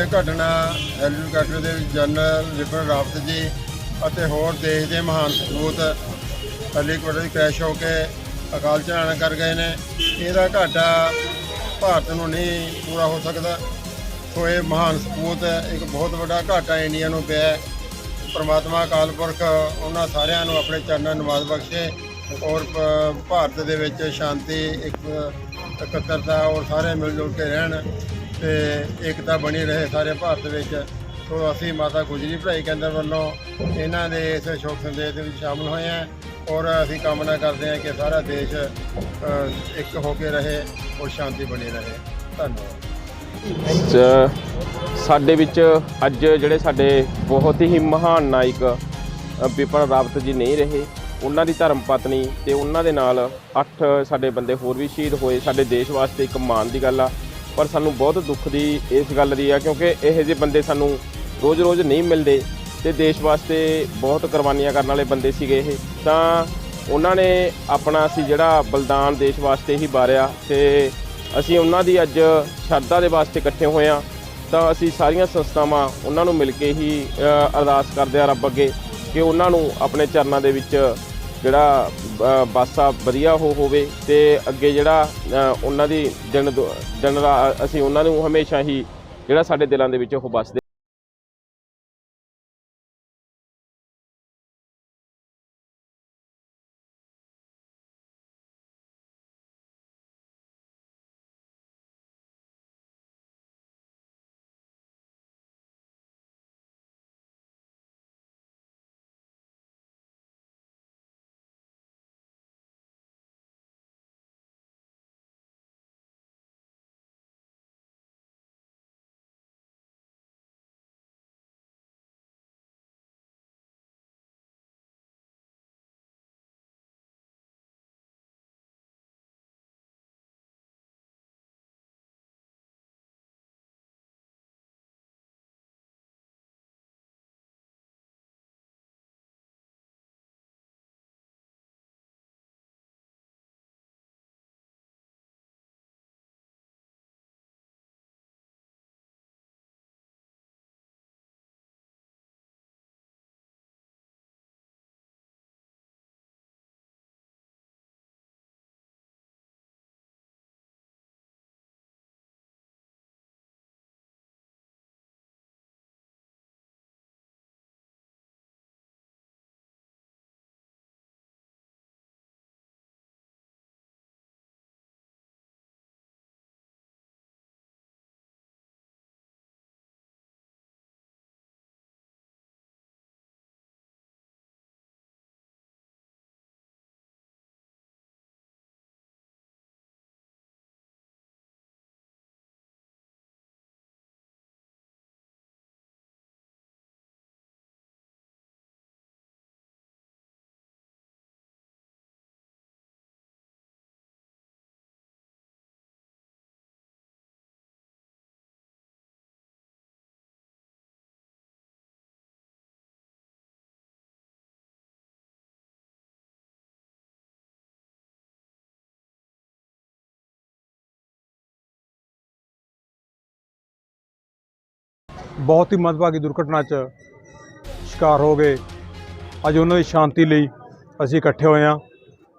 ਇਹ ਘਟਨਾ ਹੈਲੀਕਾਪਟਰ ਦੇ ਜਨਰਲ ਵਿਪਨ ਰਾਵਤ ਜੀ ਅਤੇ ਹੋਰ ਦੇਸ਼ ਦੇ ਮਹਾਨ ਸਪੂਤ ਹੈਲੀਕਾਪਟਰ ਦੀ ਕ੍ਰੈਸ਼ ਹੋ ਕੇ ਅਕਾਲ ਚਲਾਣਾ ਕਰ ਗਏ ਨੇ। ਇਹਦਾ ਘਾਟਾ ਭਾਰਤ ਨੂੰ ਨਹੀਂ ਪੂਰਾ ਹੋ ਸਕਦਾ। ਸੋ ਇਹ ਮਹਾਨ ਸਪੂਤ ਇੱਕ ਬਹੁਤ ਵੱਡਾ ਘਾਟਾ ਇੰਡੀਆ ਨੂੰ ਪਿਆ ਹੈ। ਪ੍ਰਮਾਤਮਾ ਅਕਾਲ ਪੁਰਖ ਉਹਨਾਂ ਸਾਰਿਆਂ ਨੂੰ ਆਪਣੇ ਚਰਨਾਂ ਨਵਾਜ਼ ਬਖਸ਼ੇ ਔਰ ਭਾਰਤ ਦੇ ਵਿੱਚ ਸ਼ਾਂਤੀ, ਇੱਕ ਇਕੱਤਰਤਾ ਔਰ ਸਾਰੇ ਮਿਲ ਜੁਲ ਕੇ ਰਹਿਣ। ਤੇ ਏਕਤਾ ਬਣੀ ਰਹੇ ਸਾਰੇ ਭਾਰਤ ਵਿੱਚ। ਸੋ ਅਸੀਂ ਮਾਤਾ ਗੁਜਰੀ ਭਾਈ ਕੇਂਦਰ ਵੱਲੋਂ ਇਹਨਾਂ ਦੇ ਇਸ ਸ਼ੋਕ ਸੰਦੇਸ਼ ਦੇ ਵਿੱਚ ਸ਼ਾਮਲ ਹੋਏ ਹਾਂ ਔਰ ਅਸੀਂ ਕਾਮਨਾ ਕਰਦੇ ਹਾਂ ਕਿ ਸਾਰਾ ਦੇਸ਼ ਇੱਕ ਹੋ ਕੇ ਰਹੇ ਔਰ ਸ਼ਾਂਤੀ ਬਣੀ ਰਹੇ। ਧੰਨਵਾਦ। ਸਾਡੇ ਵਿੱਚ ਅੱਜ ਜਿਹੜੇ ਸਾਡੇ ਬਹੁਤ ਹੀ ਮਹਾਨ ਨਾਇਕ ਅ, ਰਾਵਤ ਜੀ ਨਹੀਂ ਰਹੇ। ਉਹਨਾਂ ਦੀ ਧਰਮ ਪਤਨੀ ਤੇ ਉਹਨਾਂ ਦੇ ਨਾਲ ਅੱਠ ਸਾਡੇ ਬੰਦੇ ਹੋਰ ਵੀ ਸ਼ਹੀਦ ਹੋਏ ਸਾਡੇ ਦੇਸ਼ ਵਾਸਤੇ ਇੱਕ ਮਾਣ ਦੀ ਗੱਲ ਆ। ਪਰ ਸਾਨੂੰ ਬਹੁਤ ਦੁੱਖ ਦੀ ਇਸ ਗੱਲ ਦੀ ਆ, ਕਿਉਂਕਿ ਇਹੋ ਜਿਹੇ ਬੰਦੇ ਸਾਨੂੰ ਰੋਜ਼-ਰੋਜ਼ ਨਹੀਂ ਮਿਲਦੇ ਤੇ ਦੇਸ਼ ਵਾਸਤੇ ਬਹੁਤ ਕੁਰਬਾਨੀਆਂ ਕਰਨ ਵਾਲੇ ਬੰਦੇ ਸੀਗੇ ਇਹ। ਤਾਂ ਉਹਨਾਂ ਨੇ ਆਪਣਾ ਅਸੀਂ ਜਿਹੜਾ ਬਲਿਦਾਨ ਦੇਸ਼ ਵਾਸਤੇ ਹੀ ਬਾਰਿਆ ਤੇ ਅਸੀਂ ਉਹਨਾਂ ਦੀ ਅੱਜ ਸ਼ਰਧਾ ਦੇ ਵਾਸਤੇ ਇਕੱਠੇ ਹੋਏ ਹਾਂ। ਤਾਂ ਅਸੀਂ ਸਾਰੀਆਂ ਸੰਸਥਾਵਾਂ ਉਹਨਾਂ ਨੂੰ ਮਿਲ ਕੇ ਹੀ ਅਰਦਾਸ ਕਰਦੇ ਆ ਰੱਬ ਅੱਗੇ ਕਿ ਉਹਨਾਂ ਨੂੰ ਆਪਣੇ ਚਰਨਾਂ ਦੇ ਵਿੱਚ ਜਿਹੜਾ ਅ, ਬਾਸਾ ਵਧੀਆ ਹੋ ਹੋਵੇ ਤੇ ਅੱਗੇ ਜਿਹੜਾ ਉਹਨਾਂ ਦੀ ਜਨ ਜਨ ਅਸੀਂ ਉਹਨਾਂ ਨੂੰ ਹਮੇਸ਼ਾ ਹੀ ਜਿਹੜਾ ਸਾਡੇ ਦਿਲਾਂ ਦੇ ਵਿੱਚ ਉਹ ਬਸਦੇ ਬਹੁਤ ਹੀ ਮੰਦਭਾਗੀ ਦੁਰਘਟਨਾ 'ਚ ਸ਼ਿਕਾਰ ਹੋ ਗਏ। ਅੱਜ ਉਹਨਾਂ ਦੀ ਸ਼ਾਂਤੀ ਲਈ ਅਸੀਂ ਇਕੱਠੇ ਹੋਏ ਹਾਂ।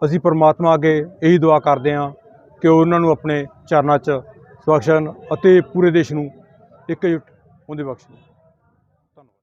ਅਸੀਂ ਪਰਮਾਤਮਾ ਅੱਗੇ ਇਹੀ ਦੁਆ ਕਰਦੇ ਹਾਂ ਕਿ ਉਹ ਉਹਨਾਂ ਨੂੰ ਆਪਣੇ ਚਰਨਾਂ 'ਚ ਬਖਸ਼ਣ ਅਤੇ ਪੂਰੇ ਦੇਸ਼ ਨੂੰ ਇਕਜੁੱਟ ਹੁੰਦੇ ਬਖਸ਼ਣ